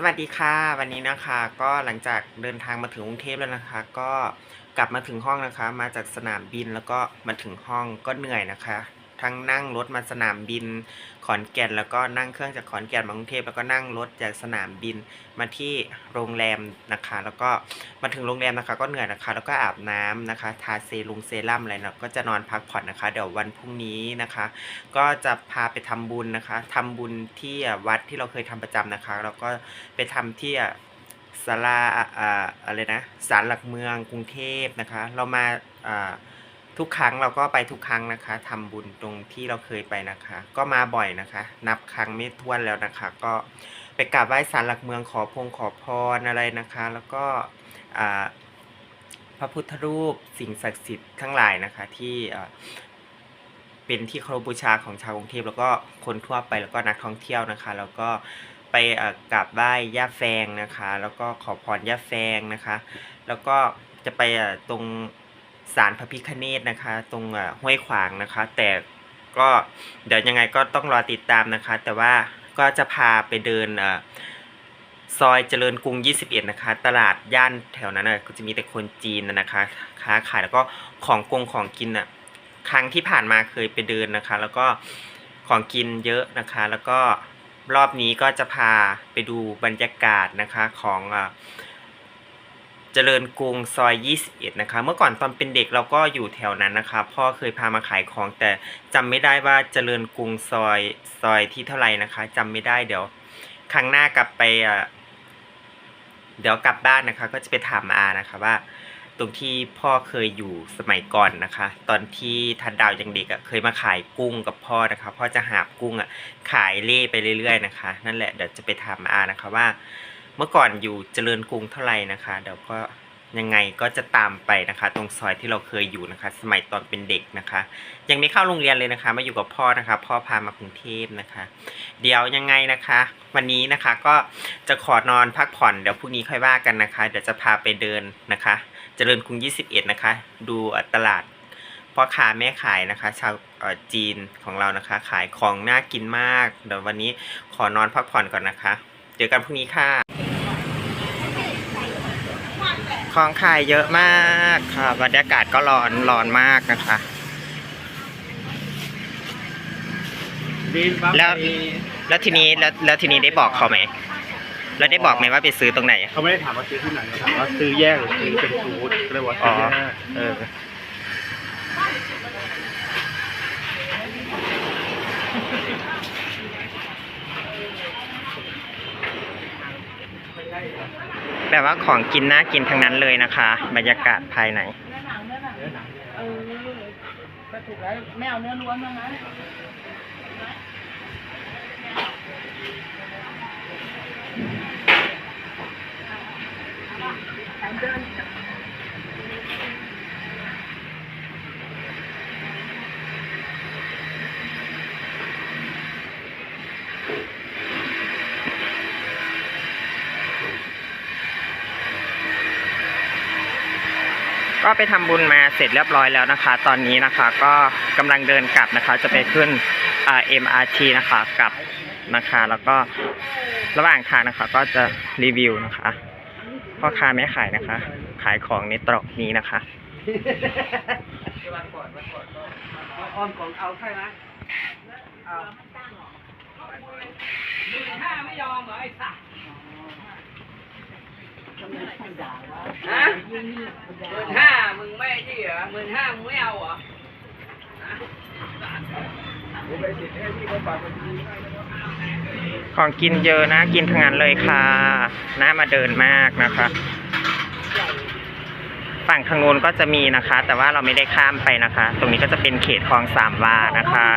สวัสดีค่ะ วันนี้นะคะก็หลังจากเดินทางมาถึงกรุงเทพแล้วนะคะ ก็กลับมาถึงห้องนะคะ มาจากสนามบินแล้วก็มาถึงห้องก็เหนื่อยนะคะ ทั้งนั่งรถมาสนามบินขอนแก่นแล้วก็นั่งเครื่องจากขอนแก่นมากรุงเทพแล้วก็นั่งรถจากสนามบินมาที่โรงแรมนะคะ แล้วก็มาถึงโรงแรมนะคะ ก็เหนื่อยนะคะ แล้วก็อาบน้ำนะคะทาเซรุงเซรั่มอะไรนะก็จะนอนพักผ่อนนะคะ เดี๋ยววันพรุ่งนี้นะคะ ก็จะพาไปทำบุญนะคะทำบุญที่วัดที่เราเคยทำประจำนะคะ แล้วก็ไปทำที่ศาลาอ่าอะไรนะศาลหลักเมืองกรุงเทพนะคะ เรามาอ่า ทุกครั้งเราก็ไปทุกครั้งนะคะทำบุญตรงที่เราเคยไปนะคะ ก็มาบ่อยนะคะ นับครั้งไม่ถ้วนแล้วนะคะ ก็ไปกราบไหว้ศาลหลักเมืองขอพงขอพรอะไรนะคะ แล้วก็พระพุทธรูปสิ่งศักดิ์สิทธิ์ทั้งหลายนะคะที่เป็นที่เคารพบูชาของชาวกรุงเทพแล้วก็คนทั่วไปแล้วก็นักท่องเที่ยวนะคะ แล้วก็ไปกราบไหว้ย่าแฟงนะคะ แล้วก็ขอพรย่าแฟงนะคะ แล้วก็จะไปตรง ศาลพระพิฆเนศนะคะ ตรงห้วยขวางนะคะ แต่ก็เดี๋ยวยังไงก็ต้องรอติดตามนะคะ แต่ว่าก็จะพาไปเดินซอยเจริญกรุง 21 นะคะ ตลาดย่านแถวนั้นนะก็จะมีแต่คนจีนนะคะ ค้าขายแล้วก็ของกงของกินอะครั้งที่ผ่านมาเคยไปเดินนะคะ แล้วก็ของกินเยอะนะคะ แล้วก็รอบนี้ก็จะพาไปดูบรรยากาศนะคะของอ่า เจริญกรุงซอย 21 นะคะ เมื่อก่อนตอนเป็นเด็กเราก็อยู่แถวนั้นนะคะ พ่อเคยพามาขายของแต่จำไม่ได้ว่าเจริญกรุงซอยซอยที่เท่าไหร่นะคะจำไม่ได้เดี๋ยว ครั้งหน้ากลับไปเดี๋ยวกลับบ้านนะคะ ก็จะไปถามอานะคะว่า ตรงที่พ่อเคยอยู่สมัยก่อนนะคะ ตอนที่ทัดดาวยังเด็กอะ่ะเคยมาขายกุ้งกับพ่อนะคะ พ่อจะหาบกุ้งอะ่ะขายเล่ไปเรื่อยๆนะคะ นั่นแหละเดี๋ยวจะไปถามอานะคะว่า เมื่อก่อนอยู่เจริญกรุงเท่าไหร่นะคะ เดี๋ยวก็ยังไงก็จะตามไปนะคะ ตรงซอยที่เราเคยอยู่นะคะ สมัยตอนเป็นเด็กนะคะ ยังไม่เข้าโรงเรียนเลยนะคะ มาอยู่กับพ่อนะคะ พ่อพามากรุงเทพนะคะ เดี๋ยวยังไงนะคะ วันนี้นะคะก็จะขอนอนพักผ่อนเดี๋ยวพรุ่งนี้ค่อยว่ากันนะคะ เดี๋ยวจะพาไปเดินนะคะ เจริญกรุง 21 นะคะ ดูตลาดพ่อค้าแม่ขายนะคะ ชาวจีนของเรานะคะ ขายของน่ากินมาก เดี๋ยววันนี้ขอนอนพักผ่อนก่อนนะคะ เจอกันพรุ่งนี้ค่ะ ของขายเยอะมากค่ะบรรยากาศก็ร้อนร้อนมากนะคะ แล้วแล้วทีนี้แล้วแล้วทีนี้ได้บอกเขาไหมแล้วได้บอกไหมว่าไปซื้อตรงไหนเขาไม่ได้ถามว่าซื้อที่ไหนเขาถามว่าซื้อแยกหรือซื้อเป็นฟู้ดก็เลยว่าอ๋ซื้ออแยกเออ แบบว่าของกินน่ากินทั้งนั้นเลยนะคะ บรรยากาศภายในเออหนังเออก็ถูกแล้วไม่เอาเนื้อล้วนแล้วนะเดิน ก็ไปทำบุญมาเสร็จเรียบร้อยแล้วนะคะ ตอนนี้นะคะก็กำลังเดินกลับนะคะ จะไปขึ้นอ่า MRT นะคะกลับนะคะ แล้วก็ระหว่างทางนะคะ ก็จะรีวิวนะคะพ่อค้าแม่ขายนะคะ ขายของในตรอกนี้นะคะออนของเอาใช่ไหมถ้าไม่ยอมเหรอไอ้สัสฮะ หมื่นห้ามึงไม่นี่เหรอหมื่นห้ามึงไม่เอาเหรอของกินเยอะนะ กินทั้งนั้นเลยค่ะน่ามาเดินมากนะคะ ฝั่งทางนู้นก็จะมีนะคะ แต่ว่าเราไม่ได้ข้ามไปนะคะ ตรงนี้ก็จะเป็นเขตคลองสามวานะคะ